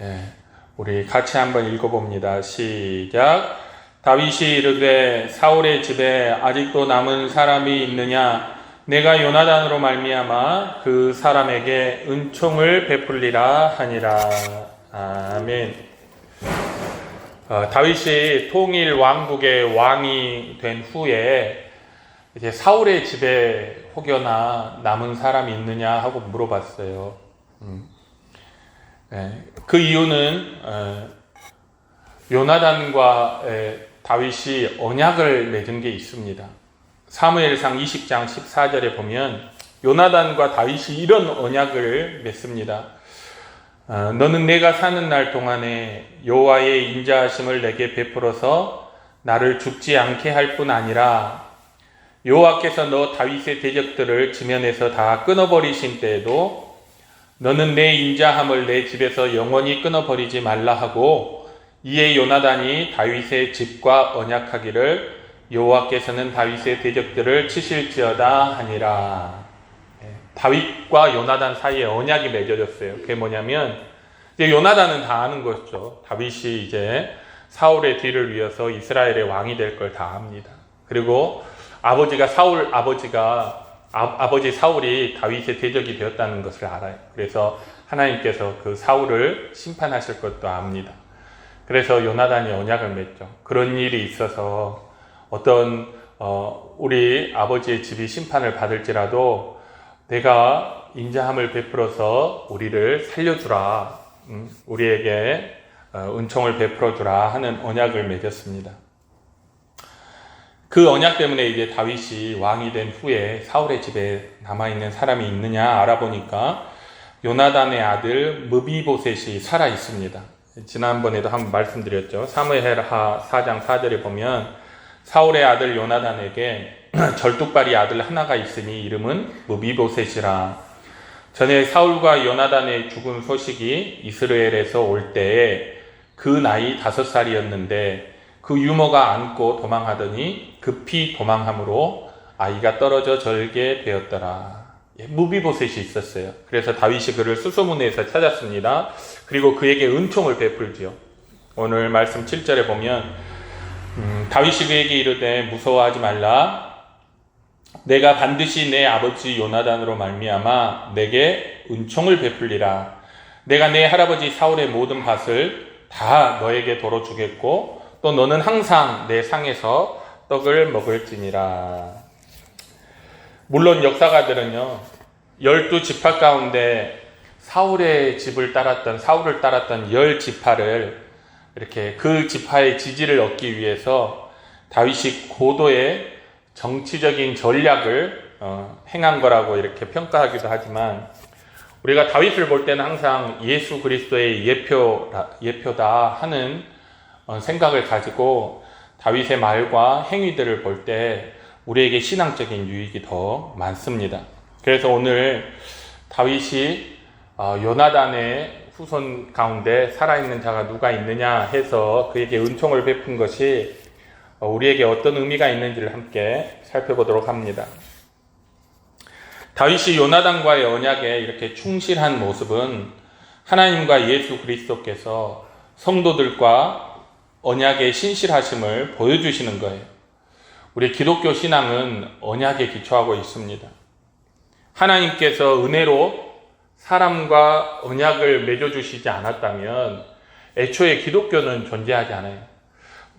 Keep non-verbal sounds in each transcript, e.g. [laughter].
예, 우리 같이 한번 읽어봅니다. 시작. 다윗이 이르되 사울의 집에 아직도 남은 사람이 있느냐? 내가 요나단으로 말미암아 그 사람에게 은총을 베풀리라 하니라. 아멘. 어, 다윗이 통일 왕국의 왕이 된 후에 이제 사울의 집에 혹여나 남은 사람이 있느냐 하고 물어봤어요. 음. 네, 그 이유는 어, 요나단과 에, 다윗이 언약을 맺은 게 있습니다. 사무엘상 20장 14절에 보면 요나단과 다윗이 이런 언약을 맺습니다. 어, 너는 내가 사는 날 동안에 여호와의 인자하심을 내게 베풀어서 나를 죽지 않게 할 뿐 아니라 여호와께서 너 다윗의 대적들을 지면에서 다 끊어버리신 때에도 너는 내 인자함을 내 집에서 영원히 끊어버리지 말라 하고 이에 요나단이 다윗의 집과 언약하기를 여호와께서는 다윗의 대적들을 치실지어다 하니라. 네, 다윗과 요나단 사이에 언약이 맺어졌어요. 그게 뭐냐면 이제 요나단은 다 아는 거죠. 다윗이 이제 사울의 뒤를 위해서 이스라엘의 왕이 될 걸 다 압니다. 그리고 아버지가 사울 아버지가 아, 버지 사울이 다윗의 대적이 되었다는 것을 알아요. 그래서 하나님께서 그 사울을 심판하실 것도 압니다. 그래서 요나단이 언약을 맺죠. 그런 일이 있어서 어떤 어, 우리 아버지의 집이 심판을 받을지라도 내가 인자함을 베풀어서 우리를 살려주라, 음, 우리에게 어, 은총을 베풀어주라 하는 언약을 맺었습니다. 그 언약 때문에 이제 다윗이 왕이 된 후에 사울의 집에 남아있는 사람이 있느냐 알아보니까 요나단의 아들 무비보셋이 살아 있습니다. 지난번에도 한번 말씀드렸죠. 사무엘하 4장 4절에 보면 사울의 아들 요나단에게 [clears throat] 절뚝발이 아들 하나가 있으니 이름은 무비보셋이라. 전에 사울과 요나단의 죽은 소식이 이스라엘에서 올 때에 그 나이 다섯 살이었는데 그 유모가 안고 도망하더니 급히 도망함으로 아이가 떨어져 절게 되었더라. 예, 무비보셋이 있었어요. 그래서 다윗이 그를 수소문에서 찾았습니다. 그리고 그에게 은총을 베풀지요. 오늘 말씀 7절에 보면 음, 다윗이 그에게 이르되 무서워하지 말라. 내가 반드시 내 아버지 요나단으로 말미암아 내게 은총을 베풀리라. 내가 내 할아버지 사울의 모든 밭을 다 너에게 도로 주겠고 또 너는 항상 내 상에서 떡을 먹을지니라. 물론 역사가들은요, 열두 지파 가운데 사울의 집을 따랐던, 사울을 따랐던 열 지파를 이렇게 그 지파의 지지를 얻기 위해서 다윗이 고도의 정치적인 전략을 어, 행한 거라고 이렇게 평가하기도 하지만 우리가 다윗을 볼 때는 항상 예수 그리스도의 예표, 예표다 하는 어, 생각을 가지고 다윗의 말과 행위들을 볼 때 우리에게 신앙적인 유익이 더 많습니다. 그래서 오늘 다윗이 어, 요나단의 후손 가운데 살아있는 자가 누가 있느냐 해서 그에게 은총을 베푼 것이 어, 우리에게 어떤 의미가 있는지를 함께 살펴보도록 합니다. 다윗이 요나단과의 언약에 이렇게 충실한 모습은 하나님과 예수 그리스도께서 성도들과 언약의 신실하심을 보여주시는 거예요. 우리 기독교 신앙은 언약에 기초하고 있습니다. 하나님께서 은혜로 사람과 언약을 맺어주시지 않았다면 애초에 기독교는 존재하지 않아요.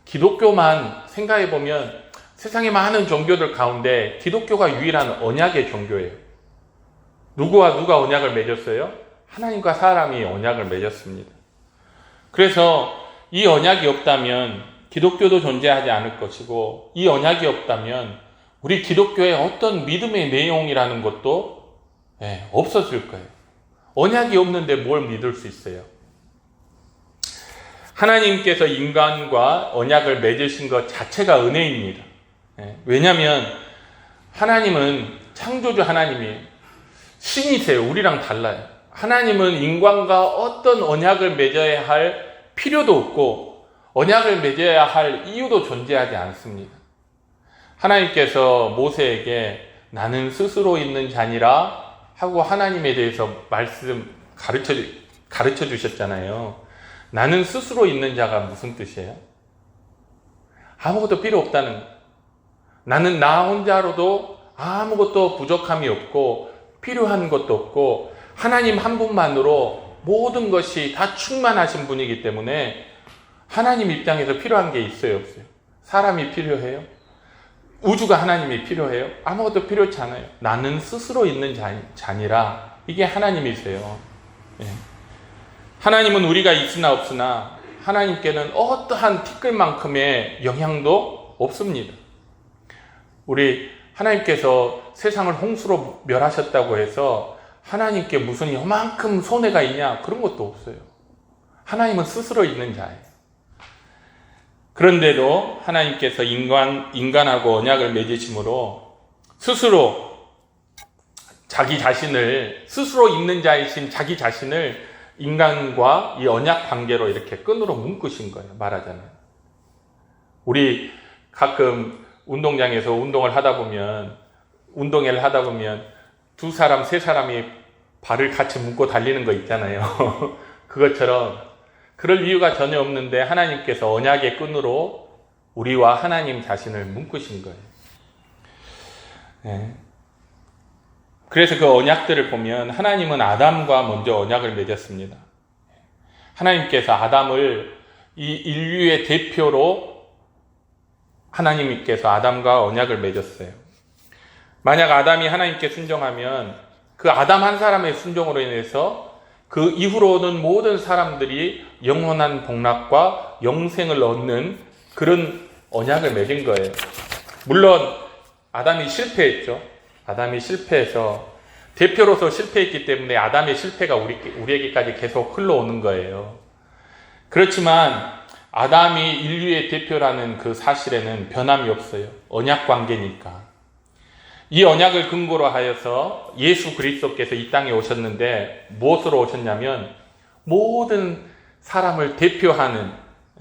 기독교만 생각해보면 세상의 많은 종교들 가운데 기독교가 유일한 언약의 종교예요. 누구와 누가 언약을 맺었어요? 하나님과 사람이 언약을 맺었습니다. 그래서 이 언약이 없다면 기독교도 존재하지 않을 것이고 이 언약이 없다면 우리 기독교의 어떤 믿음의 내용이라는 것도 예, 없었을 거예요. 언약이 없는데 뭘 믿을 수 있어요? 하나님께서 인간과 언약을 맺으신 것 자체가 은혜입니다. 예, 왜냐하면 하나님은 창조주 하나님이 신이세요. 우리랑 달라요. 하나님은 인간과 어떤 언약을 맺어야 할 필요도 없고 언약을 맺어야 할 이유도 존재하지 않습니다. 하나님께서 모세에게 나는 스스로 있는 자니라 하고 하나님에 대해서 말씀 가르쳐, 가르쳐 주셨잖아요. 나는 스스로 있는 자가 무슨 뜻이에요? 아무것도 필요 없다는 거. 나는 나 혼자로도 아무것도 부족함이 없고 필요한 것도 없고 하나님 한 분만으로 모든 것이 다 충만하신 분이기 때문에 하나님 입장에서 필요한 게 있어요, 없어요? 사람이 필요해요? 우주가 하나님이 필요해요? 아무것도 필요치 않아요. 나는 스스로 있는 자, 자니라 이게 하나님이세요. 예. 하나님은 우리가 있으나 없으나 하나님께는 어떠한 티끌만큼의 영향도 없습니다. 우리 하나님께서 세상을 홍수로 멸하셨다고 해서 하나님께 무슨 요만큼 손해가 있냐 그런 것도 없어요. 하나님은 스스로 있는 자예요. 그런데도 하나님께서 인간, 인간하고 언약을 맺으심으로 스스로 자기 자신을, 스스로 있는 자이신 자기 자신을 인간과 이 언약 관계로 이렇게 끈으로 묶으신 거예요. 말하자면. 우리 가끔 운동장에서 운동을 하다 보면, 운동회를 하다 보면 두 사람, 세 사람이 발을 같이 묶고 달리는 거 있잖아요. [laughs] 그것처럼 그럴 이유가 전혀 없는데 하나님께서 언약의 끈으로 우리와 하나님 자신을 묶으신 거예요. 네. 그래서 그 언약들을 보면 하나님은 아담과 먼저 언약을 맺었습니다. 하나님께서 아담을 이 인류의 대표로 하나님께서 아담과 언약을 맺었어요. 만약 아담이 하나님께 순종하면 그 아담 한 사람의 순종으로 인해서 그 이후로는 모든 사람들이 영원한 복락과 영생을 얻는 그런 언약을 맺은 거예요. 물론 아담이 실패했죠. 아담이 실패해서 대표로서 실패했기 때문에 아담의 실패가 우리, 우리에게까지 계속 흘러오는 거예요. 그렇지만 아담이 인류의 대표라는 그 사실에는 변함이 없어요. 언약 관계니까. 이 언약을 근거로 하여서 예수 그리스도께서 이 땅에 오셨는데 무엇으로 오셨냐면 모든 사람을 대표하는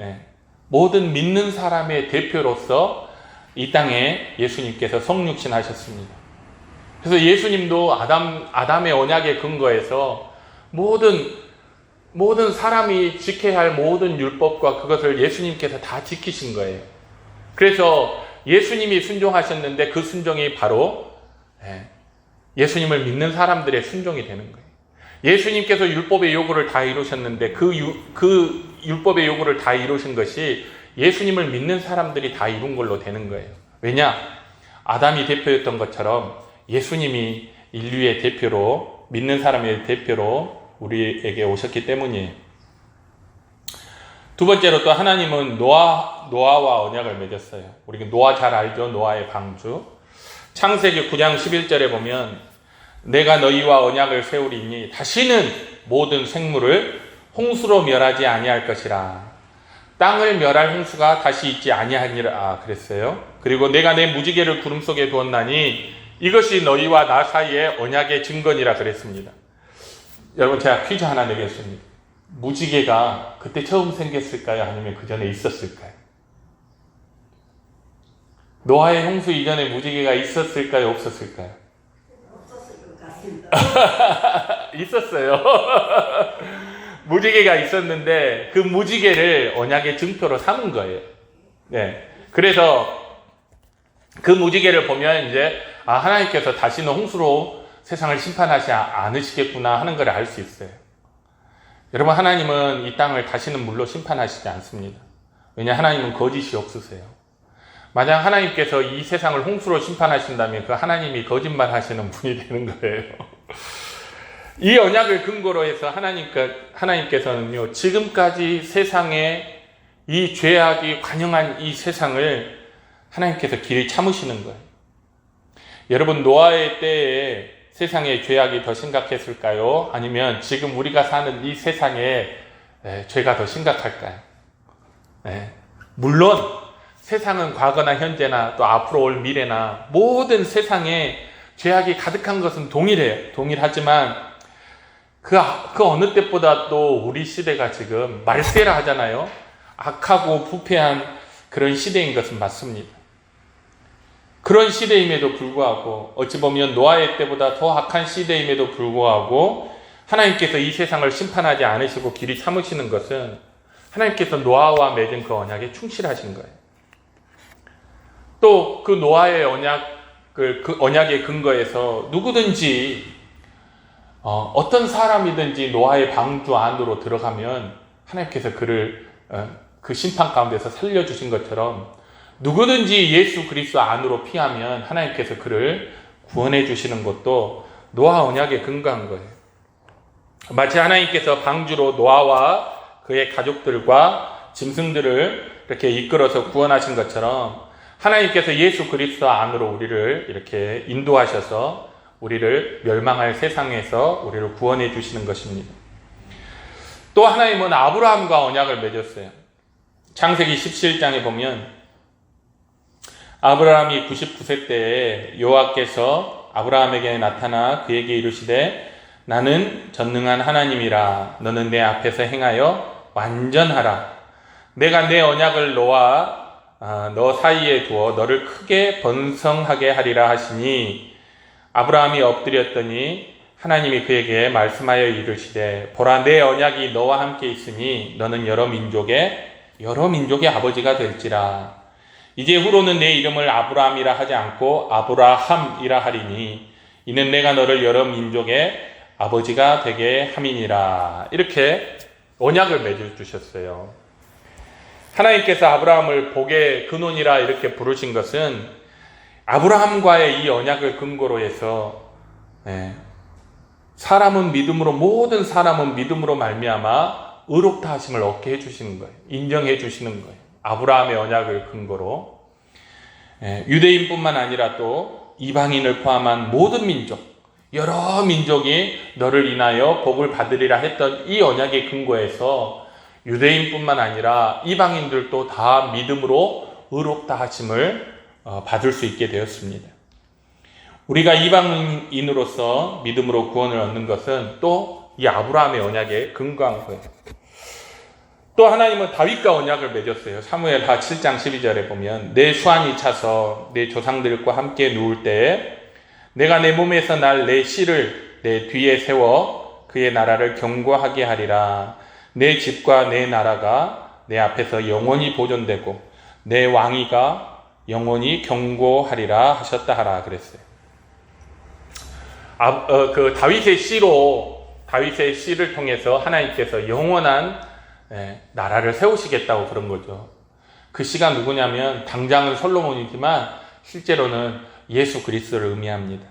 예, 모든 믿는 사람의 대표로서 이 땅에 예수님께서 성육신 하셨습니다. 그래서 예수님도 아담 아담의 언약에 근거해서 모든 모든 사람이 지켜야 할 모든 율법과 그것을 예수님께서 다 지키신 거예요. 그래서 예수님이 순종하셨는데 그 순종이 바로 예, 예수님을 믿는 사람들의 순종이 되는 거예요. 예수님께서 율법의 요구를 다 이루셨는데 그, 유, 그 율법의 요구를 다 이루신 것이 예수님을 믿는 사람들이 다 이룬 걸로 되는 거예요. 왜냐? 아담이 대표였던 것처럼 예수님이 인류의 대표로 믿는 사람의 대표로 우리에게 오셨기 때문이에요. 두 번째로 또 하나님은 노아 노아와 언약을 맺었어요. 우리 노아 잘 알죠? 노아의 방주. 창세기 9장 11절에 보면 내가 너희와 언약을 세우리니 다시는 모든 생물을 홍수로 멸하지 아니할 것이라. 땅을 멸할 홍수가 다시 있지 아니하니라 그랬어요. 그리고 내가 내 무지개를 구름 속에 두었나니 이것이 너희와 나 사이의 언약의 증거니라 그랬습니다. 여러분 제가 퀴즈 하나 내겠습니다. 무지개가 그때 처음 생겼을까요? 아니면 그 전에 있었을까요? 노아의 홍수 이전에 무지개가 있었을까요? 없었을까요? 없었을 것 같습니다. [laughs] 있었어요. [laughs] 무지개가 있었는데 그 무지개를 언약의 증표로 삼은 거예요. 네. 그래서 그 무지개를 보면 이제 아 하나님께서 다시는 홍수로 세상을 심판하지 않으시겠구나 하는 걸 알 수 있어요. 여러분 하나님은 이 땅을 다시는 물로 심판하시지 않습니다. 왜냐 하나님은 거짓이 없으세요. 만약 하나님께서 이 세상을 홍수로 심판하신다면 그 하나님이 거짓말 하시는 분이 되는 거예요. 이 언약을 근거로 해서 하나님께, 하나님께서는요, 지금까지 세상에 이 죄악이 관영한 이 세상을 하나님께서 길이 참으시는 거예요. 여러분, 노아의 때에 세상의 죄악이 더 심각했을까요? 아니면 지금 우리가 사는 이 세상에 죄가 더 심각할까요? 네. 물론 세상은 과거나 현재나 또 앞으로 올 미래나 모든 세상에 죄악이 가득한 것은 동일해요. 동일하지만 그, 그 어느 때보다 또 우리 시대가 지금 말세라 하잖아요. 악하고 부패한 그런 시대인 것은 맞습니다. 그런 시대임에도 불구하고 어찌 보면 노아의 때보다 더 악한 시대임에도 불구하고 하나님께서 이 세상을 심판하지 않으시고 길이 참으시는 것은 하나님께서 노아와 맺은 그 언약에 충실하신 거예요. 또 그 노아의 언약을 그 언약의 근거에서 누구든지 어, 어떤 사람이든지 노아의 방주 안으로 들어가면 하나님께서 그를 어, 그 심판 가운데서 살려주신 것처럼 누구든지 예수 그리스도 안으로 피하면 하나님께서 그를 구원해 주시는 것도 노아 언약에 근거한 거예요. 마치 하나님께서 방주로 노아와 그의 가족들과 짐승들을 이렇게 이끌어서 구원하신 것처럼 하나님께서 예수 그리스도 안으로 우리를 이렇게 인도하셔서 우리를 멸망할 세상에서 우리를 구원해 주시는 것입니다. 또 하나님은 아브라함과 언약을 맺었어요. 창세기 17장에 보면 아브라함이 99세 때에 여호와께서 아브라함에게 나타나 그에게 이르시되 나는 전능한 하나님이라. 너는 내 앞에서 행하여 완전하라. 내가 내 언약을 너와 아, 너 사이에 두어 너를 크게 번성하게 하리라 하시니 아브라함이 엎드렸더니 하나님이 그에게 말씀하여 이르시되 보라 내 언약이 너와 함께 있으니 너는 여러 민족의 여러 민족의 아버지가 될지라 이제 후로는 내 이름을 아브라함이라 하지 않고 아브라함이라 하리니 이는 내가 너를 여러 민족의 아버지가 되게 함이니라 이렇게 언약을 맺어 주셨어요. 하나님께서 아브라함을 복의 근원이라 이렇게 부르신 것은 아브라함과의 이 언약을 근거로 해서 예, 사람은 믿음으로 모든 사람은 믿음으로 말미암아 의롭다 하심을 얻게 해 주시는 거예요. 인정해 주시는 거예요. 아브라함의 언약을 근거로 예, 유대인뿐만 아니라 또 이방인을 포함한 모든 민족 여러 민족이 너를 인하여 복을 받으리라 했던 이 언약의 근거에서 유대인뿐만 아니라 이방인들도 다 믿음으로 의롭다 하심을 어, 받을 수 있게 되었습니다. 우리가 이방인으로서 믿음으로 구원을 얻는 것은 또 이 아브라함의 언약에 근거한 거예요. 또 하나님은 다윗과 언약을 맺었어요. 사무엘하 7장 12절에 보면 내 수완이 차서 내 조상들과 함께 누울 때에 내가 내 몸에서 날 내 씨를 내 뒤에 세워 그의 나라를 경고하게 하리라. 내 집과 내 나라가 내 앞에서 영원히 보존되고 내 왕위가 영원히 경고하리라 하셨다 하라 그랬어요. 아, 어, 그 다윗의 씨로 다윗의 씨를 통해서 하나님께서 영원한 예, 나라를 세우시겠다고 그런 거죠. 그 씨가 누구냐면 당장은 솔로몬이지만 실제로는 예수 그리스도를 의미합니다.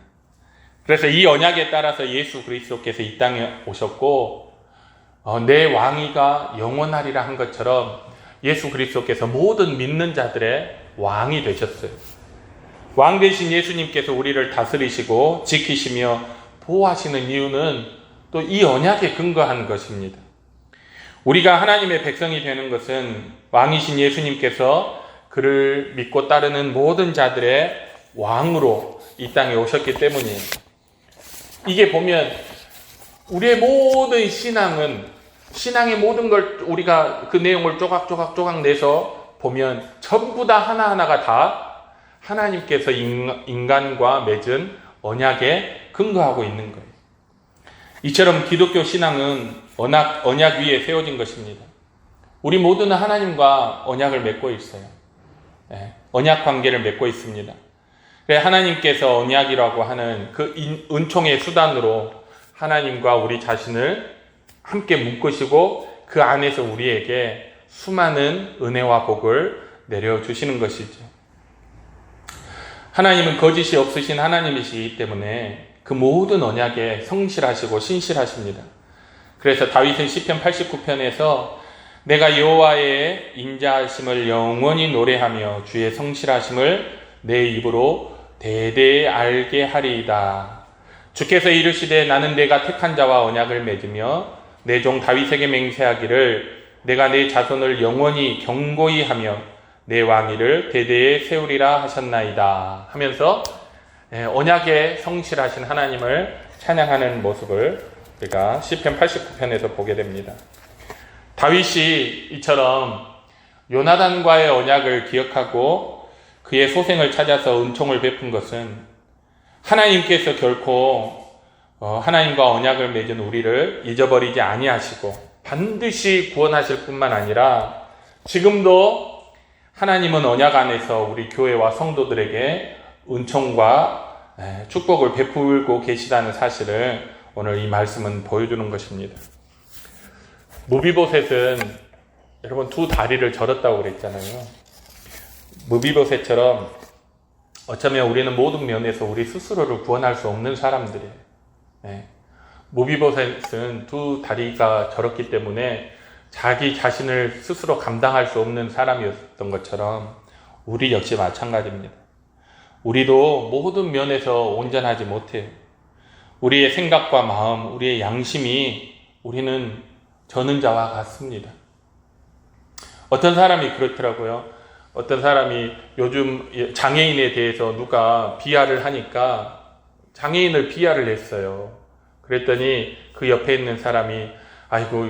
그래서 이 언약에 따라서 예수 그리스도께서 이 땅에 오셨고 어, 내 왕위가 영원하리라 한 것처럼 예수 그리스도께서 모든 믿는 자들의 왕이 되셨어요. 왕 대신 예수님께서 우리를 다스리시고 지키시며 보호하시는 이유는 또 이 언약에 근거한 것입니다. 우리가 하나님의 백성이 되는 것은 왕이신 예수님께서 그를 믿고 따르는 모든 자들의 왕으로 이 땅에 오셨기 때문이에요. 이게 보면 우리의 모든 신앙은 신앙의 모든 걸 우리가 그 내용을 조각조각 조각 내서 보면 전부 다 하나하나가 다 하나님께서 인간과 맺은 언약에 근거하고 있는 거예요. 이처럼 기독교 신앙은 언약, 언약 위에 세워진 것입니다. 우리 모두는 하나님과 언약을 맺고 있어요. 예, 언약 관계를 맺고 있습니다. 하나님께서 언약이라고 하는 그 은총의 수단으로 하나님과 우리 자신을 함께 묶으시고 그 안에서 우리에게 수많은 은혜와 복을 내려주시는 것이죠. 하나님은 거짓이 없으신 하나님이시기 때문에 그 모든 언약에 성실하시고 신실하십니다. 그래서 다윗은 시편 89편에서 내가 여호와의 인자하심을 영원히 노래하며 주의 성실하심을 내 입으로 대대에 알게 하리이다. 주께서 이르시되 나는 내가 택한 자와 언약을 맺으며 내 종 다윗에게 맹세하기를 내가 내 자손을 영원히 경고히 하며 내 왕위를 대대에 세우리라 하셨나이다 하면서 예, 언약에 성실하신 하나님을 찬양하는 모습을 우리가 시편 89편에서 보게 됩니다. 다윗이 이처럼 요나단과의 언약을 기억하고 그의 소생을 찾아서 은총을 베푼 것은 하나님께서 결코 어, 하나님과 언약을 맺은 우리를 잊어버리지 아니하시고 반드시 구원하실 뿐만 아니라 지금도 하나님은 언약 안에서 우리 교회와 성도들에게 은총과 예, 축복을 베풀고 계시다는 사실을 오늘 이 말씀은 보여주는 것입니다. 무비보셋은 여러분 두 다리를 절었다고 그랬잖아요. 무비보셋처럼 어쩌면 우리는 모든 면에서 우리 스스로를 구원할 수 없는 사람들이에요. 예. 무비보셋은 두 다리가 절었기 때문에 자기 자신을 스스로 감당할 수 없는 사람이었던 것처럼 우리 역시 마찬가지입니다. 우리도 모든 면에서 온전하지 못해요. 우리의 생각과 마음, 우리의 양심이 우리는 저는 자와 같습니다. 어떤 사람이 그렇더라고요. 어떤 사람이 요즘 장애인에 대해서 누가 비하를 하니까 장애인을 비하를 했어요. 그랬더니 그 옆에 있는 사람이 아이고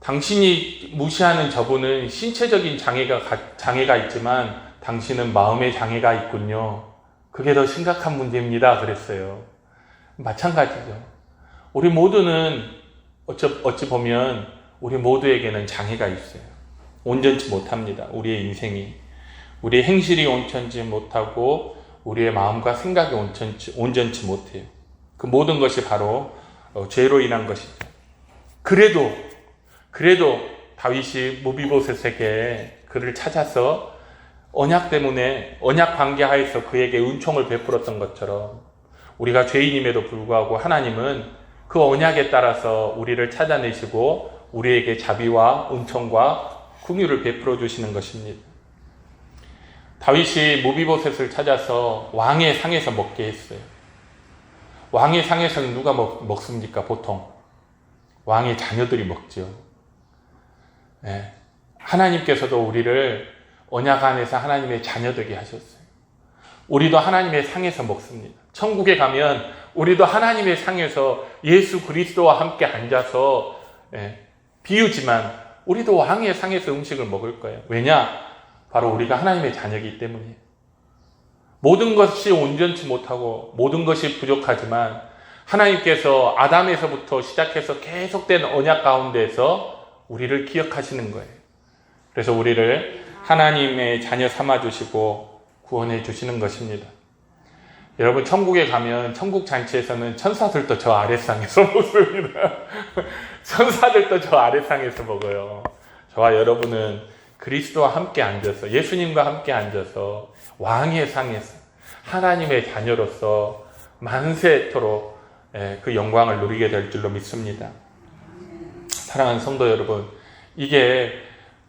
당신이 무시하는 저분은 신체적인 장애가 가- 장애가 있지만 당신은 마음의 장애가 있군요. 그게 더 심각한 문제입니다. 그랬어요. 마찬가지죠. 우리 모두는 어찌, 어찌 보면 우리 모두에게는 장애가 있어요. 온전치 못합니다. 우리의 인생이. 우리의 행실이 온전치 못하고 우리의 마음과 생각이 온전치, 온전치 못해요. 그 모든 것이 바로 어, 죄로 인한 것이죠. 그래도 그래도 다윗이 무비보셋에게 그를 찾아서 언약 때문에 언약 관계 하에서 그에게 은총을 베풀었던 것처럼 우리가 죄인임에도 불구하고 하나님은 그 언약에 따라서 우리를 찾아내시고 우리에게 자비와 은총과 긍휼을 베풀어 주시는 것입니다. 다윗이 무비보셋을 찾아서 왕의 상에서 먹게 했어요. 왕의 상에서는 누가 먹, 먹습니까? 보통 왕의 자녀들이 먹죠. 예. 하나님께서도 우리를 언약 안에서 하나님의 자녀 되게 하셨어요. 우리도 하나님의 상에서 먹습니다. 천국에 가면 우리도 하나님의 상에서 예수 그리스도와 함께 앉아서 예, 비유지만 우리도 왕의 상에서 음식을 먹을 거예요. 왜냐? 바로 우리가 하나님의 자녀이기 때문이에요. 모든 것이 온전치 못하고 모든 것이 부족하지만 하나님께서 아담에서부터 시작해서 계속된 언약 가운데서 우리를 기억하시는 거예요. 그래서 우리를 하나님의 자녀 삼아 주시고 구원해 주시는 것입니다. 여러분 천국에 가면 천국 잔치에서는 천사들도 저 아래상에서 [laughs] 먹습니다. 천사들도 저 아래상에서 먹어요. 저와 여러분은 그리스도와 함께 앉아서 예수님과 함께 앉아서 왕의 상에서 하나님의 자녀로서 만세토록 예, 그 영광을 누리게 될 줄로 믿습니다. 사랑하는 성도 여러분, 이게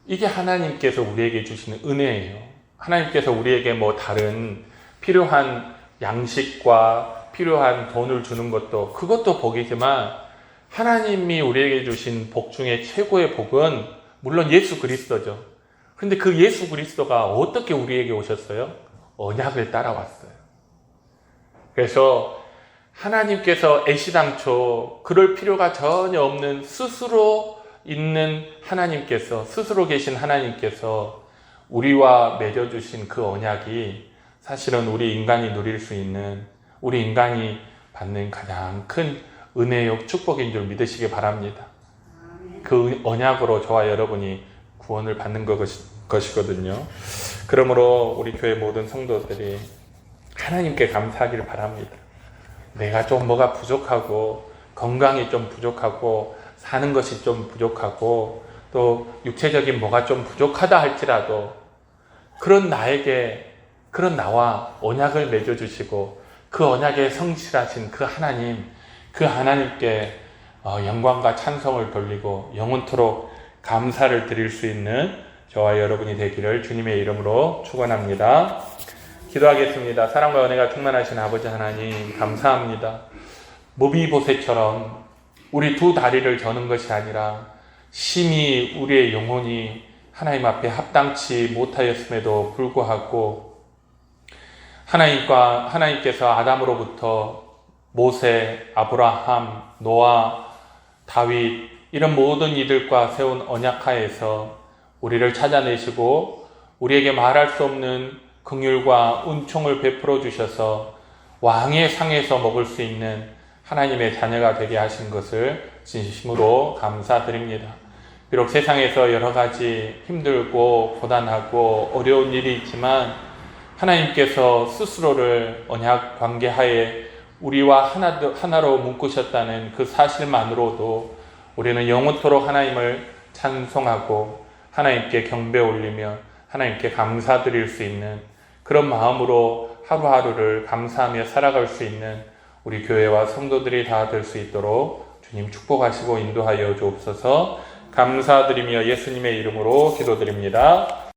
이게 하나님께서 우리에게 주시는 은혜예요. 하나님께서 우리에게 뭐 다른 필요한 양식과 필요한 돈을 주는 것도 그것도 복이지만 하나님이 우리에게 주신 복 중에 최고의 복은 물론 예수 그리스도죠. 그런데 그 예수 그리스도가 어떻게 우리에게 오셨어요? 언약을 따라왔어요. 그래서 하나님께서 애시당초 그럴 필요가 전혀 없는 스스로 있는 하나님께서 스스로 계신 하나님께서 우리와 맺어주신 그 언약이 사실은 우리 인간이 누릴 수 있는 우리 인간이 받는 가장 큰 은혜요 축복인 줄 믿으시기 바랍니다. 그 언약으로 저와 여러분이 구원을 받는 것이, 것이거든요. 그러므로 우리 교회 모든 성도들이 하나님께 감사하기를 바랍니다. 내가 좀 뭐가 부족하고 건강이 좀 부족하고 사는 것이 좀 부족하고 또 육체적인 뭐가 좀 부족하다 할지라도 그런 나에게 그런 나와 언약을 맺어 주시고 그 언약에 성실하신 그 하나님 그 하나님께 어, 영광과 찬성을 돌리고 영원토록 감사를 드릴 수 있는 저와 여러분이 되기를 주님의 이름으로 축원합니다. 기도하겠습니다. 사랑과 은혜가 충만하신 아버지 하나님 감사합니다. 무비보세처럼 우리 두 다리를 저는 것이 아니라 심히 우리의 영혼이 하나님 앞에 합당치 못하였음에도 불구하고 하나님과 하나님께서 아담으로부터 모세, 아브라함, 노아, 다윗 이런 모든 이들과 세운 언약하에서 우리를 찾아내시고 우리에게 말할 수 없는 긍휼과 은총을 베풀어 주셔서 왕의 상에서 먹을 수 있는 하나님의 자녀가 되게 하신 것을 진심으로 감사드립니다. 비록 세상에서 여러 가지 힘들고 고단하고 어려운 일이 있지만 하나님께서 스스로를 언약 관계하에 우리와 하나, 하나로 묶으셨다는 그 사실만으로도 우리는 영원토록 하나님을 찬송하고 하나님께 경배 올리며 하나님께 감사드릴 수 있는 그런 마음으로 하루하루를 감사하며 살아갈 수 있는 우리 교회와 성도들이 다 될 수 있도록 주님 축복하시고 인도하여 주옵소서 감사드리며 예수님의 이름으로 기도드립니다.